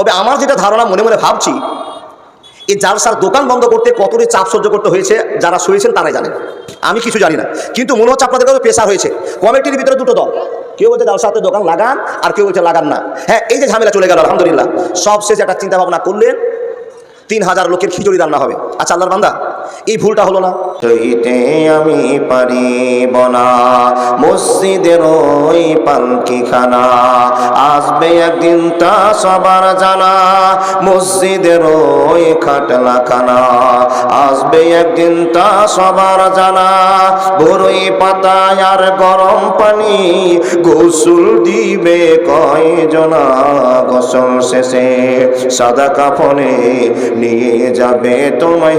তবে আমার যেটা ধারণা মনে মনে ভাবছি, এই জালসার দোকান বন্ধ করতে কতটি চাপ সহ্য করতে হয়েছে, যারা শুয়েছেন তারাই জানেন। আমি কিছু জানি না, কিন্তু মনে হচ্ছে আপনাদের কাছে পেশা হয়েছে। কমিটির ভিতরে দুটো দল, কেউ বলছে জালসাতে দোকান লাগান, আর কেউ বলছে লাগান না। হ্যাঁ এই যে ঝামেলা চলে গেল, আলহামদুলিল্লাহ। সবশেষে একটা চিন্তা ভাবনা করলেন, তিন হাজার লোকের খিচুড়ি রান্না হবে। আচ্ছা আল্লাহর বান্দা এই ভুলটা হলো না। হইতে আমি পারিব না, মসজিদের ওই পালকিখানা আসবে একদিন তা সবার জানা, মসজিদের ওই খাটলাখানা আসবে একদিন তা সবার জানা বড়ই পাতায় আর গরম পানি, গোসল দিবে কয়জনা গোসল শেষে। সাদা কাফনে নিয়ে যাবে তোমায়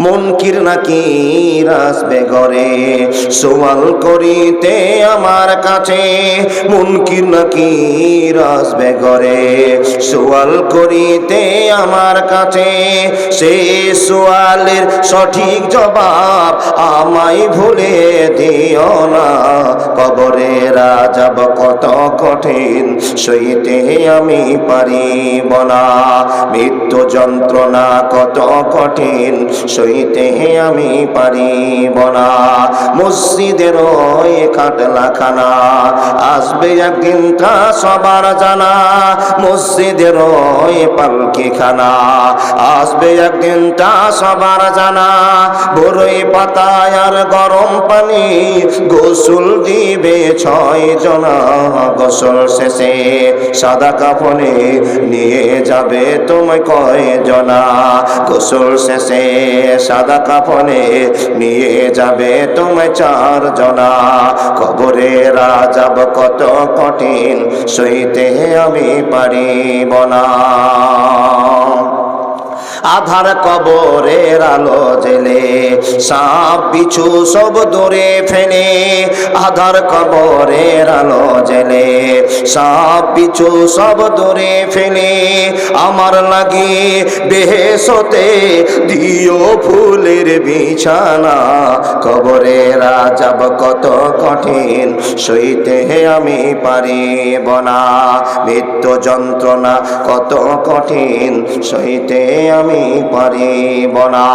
মনকির নাকি আসবে ঘরে? সোয়াল করিতে আমার কাছে মনকির নাকি আসবে ঘরে? সোয়াল করিতে আমার কাছে সে সোয়ালের সঠিক জবাব আমায় ভুলে দিও না। কবরে রাজাব কত কঠিন, সইতে আমি পারিব না। মৃত্যু যন্ত্রণা কত কঠিন সইতে আমি পারিব না। মসজিদের ওই খাটলাখানা আসবে একদিন তা সবার জানা। মসজিদের ওই পালকিখানা আসবে একদিন তা সবার জানা। বড়ই পাতায় আর গরম পানি গোসল দিবে ছয় জনা। গোসল শেষে সাদা কাফনে নিয়ে যাবে তুমি কয় জনা গোসল শেষে সাদা কাফনে নিয়ে যাবে তুমি চার জনা কবরে রাজাব কত কঠিন, সইতে আমি পারিব না। আধার কবরের আলো জেলে সাপ বিছু সব দূরে ফেলে, আধার কবরের আলো জেলে সাপ বিছু সব দূরে ফেলে, আমার লাগে বেহেসতে দিও ফুলের বিছানা, কবরে রাজাব কত কঠিন, সইতে আমি পারিব না, মৃত্যু যন্ত্রণা কত কঠিন, সইতে আমি পারিব না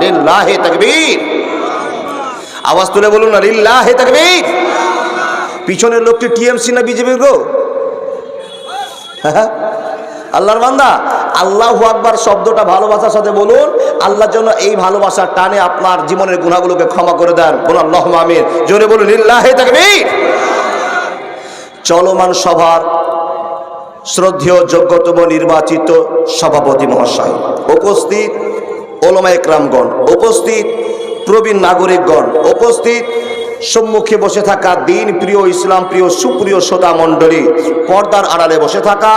লিল্লাহে তাকবীর। আওয়াজ তুলে বলুন না, লিল্লাহে তাকবীর। পিছনের লোকটি টিএমসি না বিজেপি গো? হ্যাঁ? আল্লাহর বান্দা, আল্লাহু আকবার শব্দটা ভালোবাসার সাথে বলুন। আল্লাহর জন্য এই ভালোবাসার টানে আপনার জীবনের গুণাগুলোকে ক্ষমা করে দেন। বলুন আল্লাহ আমিন। জোরে বলুন, লিল্লাহে তাকবীর। চলমান সভার শ্রদ্ধেয় যোগ্যতম নির্বাচিত সভাপতি মহাশয়, উপস্থিত ওলমা একরামগণ, উপস্থিত প্রবীণ নাগরিকগণ, উপস্থিত সম্মুখে বসে থাকা দিন প্রিয় ইসলাম প্রিয় সুপ্রিয় শ্রোতা মণ্ডলী, পর্দার আড়ালে বসে থাকা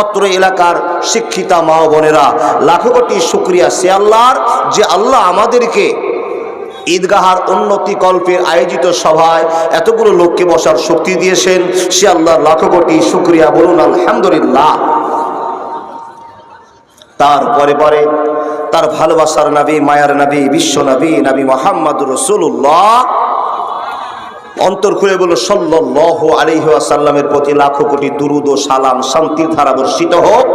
অত্র এলাকার শিক্ষিতা মা বোনেরা, লাখো কোটি শুক্রিয়া সে আল্লাহর যে আল্লাহ আমাদেরকে ঈদগাহার উন্নতি কল্পের আয়োজিত সভায় এতগুলো লোককে বসার শক্তি দিয়েছেন। সে আল্লাহর লাখো কোটি শুক্রিয়া বলুন, আলহামদুলিল্লাহ। তার পরে তার ভালোবাসার নবী, মায়ার নবী, বিশ্ব নবী নবী মোহাম্মদ রসুল্লাহ অন্তর খুলে বলল সাল্লাহ আলিহাসাল্লামের প্রতি লাখো কোটি দুরুদ ও সালাম শান্তির ধারা বর্ষিত হোক।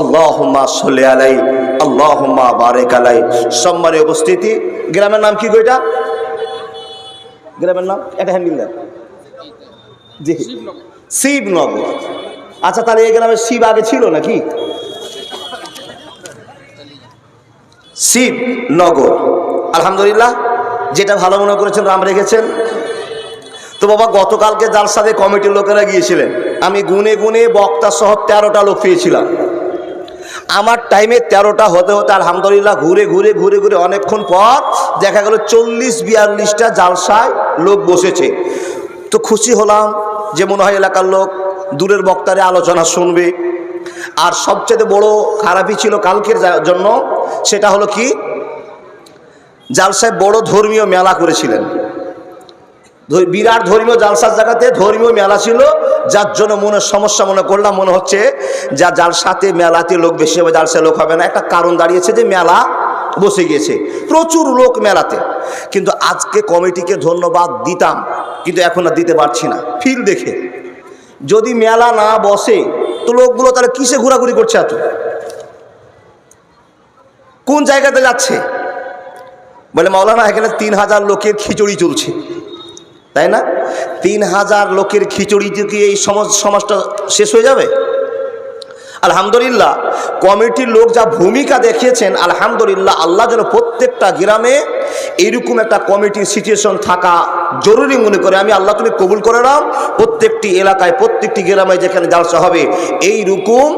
আল্লাহুম্মা সাল্লি আলাই আল্লাহুম্মা বারেক আলাই সম্মানে উপস্থিতি। গ্রামের নাম কি গো এটা? গ্রামের নাম? এটা হ্যান্ডিল দেন। জি। শিবনগর। আচ্ছা তাহলে এই গ্রামে শিব আগে ছিল নাকি? শিবনগর। আলহামদুলিল্লাহ, যেটা ভালো মনে করেছেন, রাম রেখেছেন। তো বাবা, গতকালকে সাথে কমিটির লোকেরা গিয়েছিলেন। আমি গুনে গুনে বক্তা সহ তেরোটা লোক পেয়েছিলাম। আমার টাইমে তেরোটা হতে হতে আলহামদুলিল্লাহ ঘুরে ঘুরে ঘুরে ঘুরে অনেকক্ষণ পর দেখা গেল চল্লিশ, বিয়াল্লিশটা জালসায় লোক বসেছে। তো খুশি হলাম যে মনে হয় এলাকার লোক দূরের বক্তারে আলোচনা শুনবে। আর সবচেয়ে বড় খারাপই ছিল কালকের জন্য, সেটা হলো কি? জালসায় বড় ধর্মীয় মেলা করেছিলেন। বিরাট ধর্মীয় জালসার জায়গাতে ধর্মীয় মেলা ছিল, যার জন্য মনে সমস্যা মনে করলাম, মনে হচ্ছে যা জালসাতে মেলাতে লোক বেশি হবে জালসা লোক হবে না। একটা কারণ দাঁড়িয়েছে যে মেলা বসে গিয়েছে, প্রচুর লোক মেলাতে। কিন্তু আজকে কমিটিকে ধন্যবাদ দিতাম, কিন্তু এখন আর দিতে পারছি না। ফিল দেখে। যদি মেলা না বসে, তো লোকগুলো তাহলে কিসে ঘোরাঘুরি করছে এত? কোন জায়গাতে যাচ্ছে? বলে মাওলানা, এখানে তিন হাজার লোকের খিচুড়ি চলছে। তাই না? তিন হাজার লোকের খিচুড়ি কি এই সমাজ সমাজটা শেষ হয়ে যাবে? আলহামদুলিল্লাহ, কমিটির লোক যা ভূমিকা দেখিয়েছেন, আলহামদুলিল্লাহ আল্লাহ যেন প্রত্যেকটা গ্রামে এইরকম একটা কমিটির সিচুয়েশন থাকা জরুরি মনে করে। আমি আল্লাহ তুমি কবুল করে নাও। প্রত্যেকটি এলাকায়, প্রত্যেকটি গ্রামে যেখানে জালসা হবে, এইরকম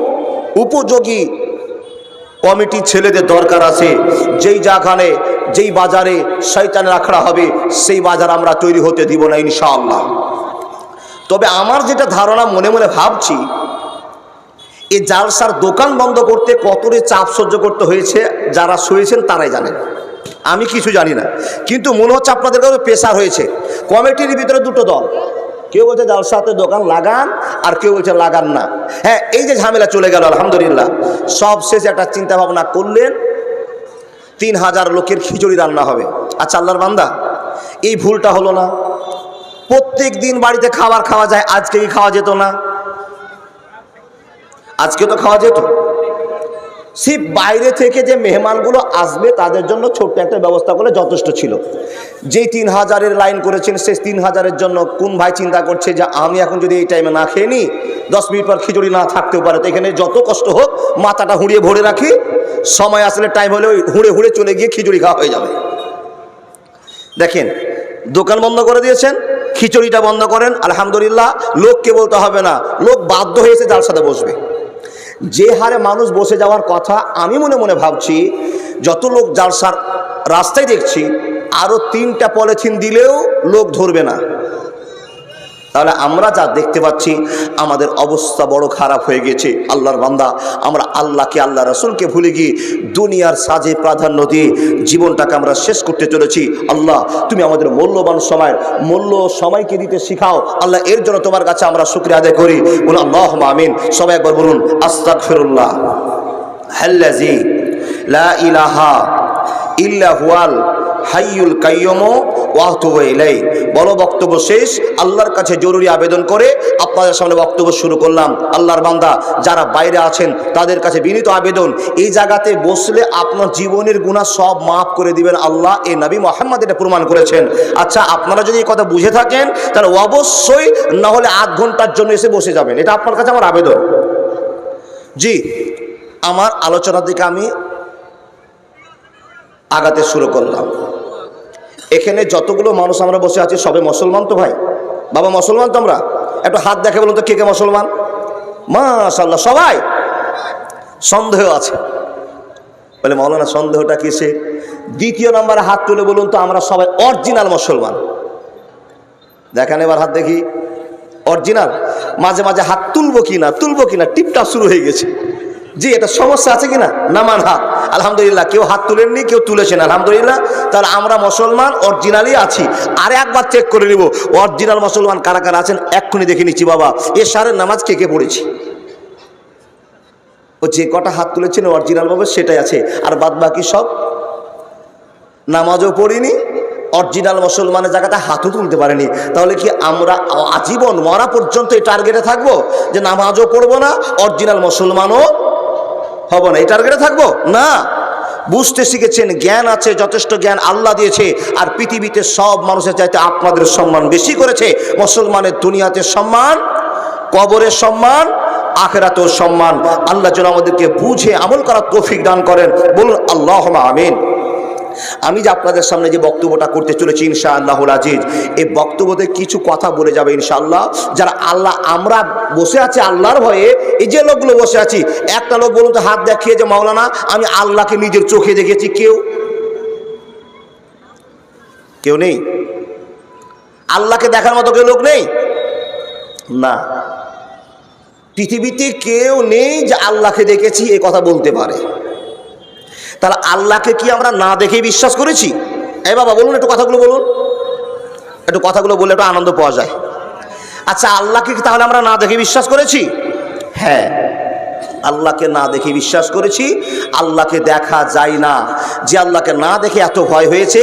উপযোগী কমিটি ছেলেদের দরকার আছে। যেই জায়গানে যেই বাজারে শৈতানের আখড়া হবে, সেই বাজার আমরা তৈরি হতে দিব না ইনশাআল্লাহ। তবে আমার যেটা ধারণা, মনে মনে ভাবছি এই জালসার দোকান বন্ধ করতে কতরে চাপ সহ্য করতে হয়েছে, যারা শুয়েছেন তারাই জানেন। আমি কিছু জানি না, কিন্তু মনে হচ্ছে আপনাদের কাছে প্রেশার হয়েছে। কমিটির ভিতরে দুটো দল, কেউ বলছে জালসাতে দোকান লাগান, আর কেউ বলছে লাগান না। হ্যাঁ এই যে ঝামেলা চলে গেল, আলহামদুলিল্লাহ। সব শেষে একটা চিন্তা ভাবনা করলেন তিন হাজার লোকের খিচুড়ি রান্না হবে। আচ্ছা আল্লাহর বান্দা, এই ভুলটা হলো না। প্রত্যেক দিন বাড়িতে খাবার খাওয়া যায়, আজকে কি খাওয়া যেত না? আজকে তো খাওয়া যেত। সে বাইরে থেকে যে মেহমানগুলো আসবে তাদের জন্য ছোট্ট একটা ব্যবস্থা করলে যথেষ্ট ছিল। যেই তিন হাজারের লাইন করেছেন, সেই তিন হাজারের জন্য কোন ভাই চিন্তা করছে যে আমি এখন যদি এই টাইমে না খেয়ে নিই, দশ মিনিট পর খিচুড়ি না থাকতেও পারে। তো এখানে যত কষ্ট হোক, মাথাটা হুঁড়িয়ে ভরে রাখি। সময় আসলে টাইম হলে ওই হুঁড়ে হুঁড়ে চলে গিয়ে খিচুড়ি খাওয়া হয়ে যাবে। দেখেন, দোকান বন্ধ করে দিয়েছেন, খিচুড়িটা বন্ধ করেন, আলহামদুলিল্লাহ, লোককে বলতে হবে না। লোক বাধ্য হয়েছে যার সাথে বসবে। যে হারে মানুষ বসে যাওয়ার কথা আমি মনে মনে ভাবছি, যত লোক জালসার রাস্তায় দেখছি আরও তিনটা পলিথিন দিলেও লোক ধরবে না। তাহলে আমরা যা দেখতে পাচ্ছি, আমাদের অবস্থা বড় খারাপ হয়ে গেছে, আল্লাহর বান্দা। আমরা আল্লাহকে, আল্লাহ রসুলকে ভুলে গিয়ে দুনিয়ার সাজে প্রাধান্য দিয়ে জীবনটাকে আমরা শেষ করতে চলেছি। আল্লাহ, তুমি আমাদের মূল্যবান সময়, মূল্য সময়কে দিতে শিখাও। আল্লাহ, এর জন্য তোমার কাছে আমরা শুক্রিয়া আদায় করি। বলুন আল্লাহ আমিন। সবাই একবার বলুন আস্তাক ফিরুল্লাহ হাল্লাজি লা ইলাহা ইল্লা হুয়াল হাইয়ুল কাইয়মো ওয়াহতুব ইলাই বড় বক্তব্য শেষ। আল্লাহর কাছে জরুরি আবেদন করে আপনাদের সামনে বক্তব্য শুরু করলাম। আল্লাহর বান্দা, যারা বাইরে আছেন, তাদের কাছে বিনীত আবেদন, এই জায়গাতে বসলে আপনার জীবনের গুণা সব মাফ করে দিবেন আল্লাহ, এ নবী মোহাম্মদ এটা প্রমাণ করেছেন। আচ্ছা আপনারা যদি এই কথা বুঝে থাকেন, তাহলে অবশ্যই না হলে আধ ঘণ্টার জন্য এসে বসে যাবেন। এটা আপনার কাছে আমার আবেদন। জি, আমার আলোচনার দিকে আমি আগাতে শুরু করলাম। এখানে যতগুলো মানুষ আমরা বসে আছি, সবে মুসলমান তো ভাই। বাবা, মুসলমান তো আমরা একটু হাত দেখে বলুন তো, কে কে মুসলমান? মাশাল্লাহ সবাই? সন্দেহ আছে। বলে মৌলানা সন্দেহটা কিসে দ্বিতীয় নম্বরে হাত তুলে বলুন তো, আমরা সবাই অরিজিনাল মুসলমান। দেখেন এবার হাত দেখি। অরিজিনাল? মাঝে মাঝে হাত তুলবো কিনা তুলবো কিনা টিপটা শুরু হয়ে গেছে। জি, এটা সমস্যা আছে কিনা? নামান হাত। আলহামদুলিল্লাহ, কেউ হাত তুলেননি, কেউ তুলেছেন, আলহামদুলিল্লাহ। তাহলে আমরা মুসলমান অরিজিনালি আছি। আর একবার চেক করে নিব অরিজিনাল মুসলমান কারা কারা আছেন, এক্ষুনি দেখে নিচ্ছি বাবা। এ সারের নামাজ কে কে পড়েছি? ও যে কটা হাত তুলেছেন অরিজিনাল ভাবে সেটাই আছে। আর বাদ বাকি সব? নামাজও পড়িনি অরিজিনাল মুসলমানের জায়গাতে হাতও তুলতে পারেনি। তাহলে কি আমরা আজীবন মরা পর্যন্ত এই টার্গেটে থাকব? যে নামাজও পড়ব না অরিজিনাল মুসলমানও হব না। এই টার্গেটে থাকব? না। বুঝতে শিখেছেন, জ্ঞান আছে, যথেষ্ট জ্ঞান আল্লাহ দিয়েছে, আর পৃথিবীতে সব মানুষের চাইতে আপনাদের সম্মান বেশি করেছে। মুসলমানের দুনিয়াতে সম্মান, কবরের সম্মান, আখেরাতেও সম্মান। আল্লাহ যেন আমাদেরকে বুঝে আমল করার তৌফিক দান করেন। বলুন আল্লাহ আমিন। আমি যে আপনাদের সামনে যে বক্তব্যটা করতে চলেছি ইনশা আল্লাহুল আজিজ, এই বক্তব্যতে কিছু কথা বলে যাবে ইনশাআল্লাহ। যারা আল্লাহ, আমরা বসে আছি আল্লাহর ভয়ে, এই যে লোকগুলো বসে আছি, একটা লোক বলুন তো, হাত দেখিয়ে যে, মাওলানা, আমি আল্লাহকে নিজের চোখে দেখেছি। কেউ? কেউ নেই? আল্লাহকে দেখার মতো কেউ লোক নেই? না। পৃথিবীতে কেউ নেই যে আল্লাহকে দেখেছি, এ কথা বলতে পারে। তাহলে আল্লাহকে কি আমরা না দেখেই বিশ্বাস করেছি? এ বাবা, বলুন একটু কথাগুলো বলুন। একটু কথাগুলো বললে একটু আনন্দ পাওয়া যায়। আচ্ছা আল্লাহকে কি তাহলে আমরা না দেখে বিশ্বাস করেছি? হ্যাঁ আল্লাহকে না দেখে বিশ্বাস করেছি। আল্লাহকে দেখা যায় না। যে আল্লাহকে না দেখে এত ভয় হয়েছে